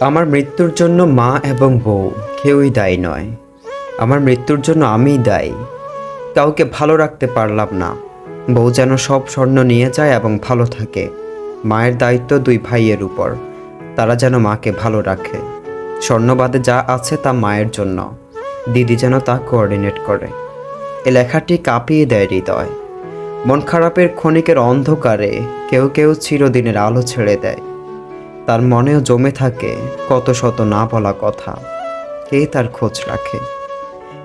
আমার মৃত্যুর জন্য মা এবং বউ কেউই দায়ী নয়। আমার মৃত্যুর জন্য আমিই দায়ী। কাউকে ভালো রাখতে পারলাম না। বউ যেন সব স্বর্ণ নিয়ে যায় এবং ভালো থাকে। মায়ের দায়িত্ব দুই ভাইয়ের উপর। তারা যেন মাকে ভালো রাখে। স্বর্ণবাদে যা আছে তা মায়ের জন্য। দিদি যেন তা কোঅর্ডিনেট করে। এ লেখাটি কাঁপিয়ে দেয় হৃদয়। মন খারাপের ক্ষণিকের অন্ধকারে কেউ কেউ চিরদিনের আলো ছেড়ে দেয়। তার মনেও জমে থাকে কত শত না বলা কথা। কে তার খোঁজ রাখে?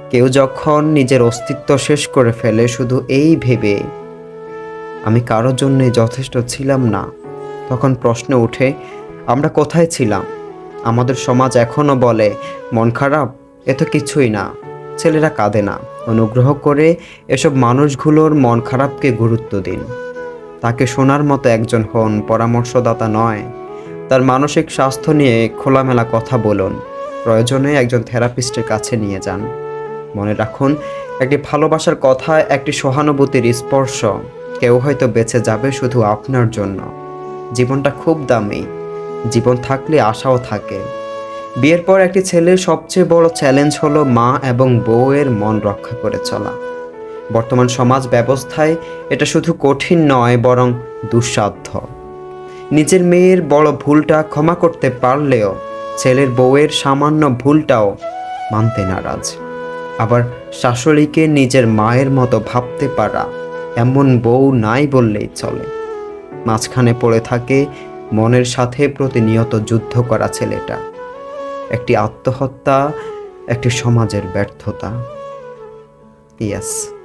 কেউ যখন নিজের অস্তিত্ব শেষ করে ফেলে শুধু এই ভেবে, আমি কারোর জন্যে যথেষ্ট ছিলাম না, তখন প্রশ্ন উঠে আমরা কোথায় ছিলাম? আমাদের সমাজ এখনও বলে, মন খারাপ? এ তো কিছুই না। ছেলেরা কাঁদে না। অনুগ্রহ করে এসব মানুষগুলোর মন খারাপকে গুরুত্ব দিন। তাকে শোনার মতো একজন হন পরামর্শদাতা নয় তার মানসিক স্বাস্থ্য নিয়ে খোলামেলা কথা বলুন। প্রয়োজনে একজন থেরাপিস্টের কাছে নিয়ে যান। মনে রাখুন, একটি ভালোবাসার কথা, একটি সহানুভূতির স্পর্শ, কেউ হয়তো বেঁচে যাবে শুধু আপনার জন্য। জীবনটা খুব দামি। জীবন থাকলে আশাও থাকে। বিয়ের পর একটি ছেলের সবচেয়ে বড় চ্যালেঞ্জ হলো মা এবং বউয়ের মন রক্ষা করে চলা। বর্তমান সমাজ ব্যবস্থায় এটা শুধু কঠিন নয়, বরং দুঃসাধ্য। নিজের মেয়ের বড় ভুলটা ক্ষমা করতে পারলেও ছেলের বউয়ের সামান্য ভুলটাও মানতে নারাজ। আবার শাশুড়িকে নিজের মায়ের মতো ভাবতে পারা এমন বউ নাই বললেই চলে। মাঝখানে পড়ে থাকে মনের সাথে প্রতিনিয়ত যুদ্ধ করা ছেলেটা। একটি আত্মহত্যা, একটি সমাজের ব্যর্থতা। ইয়াস।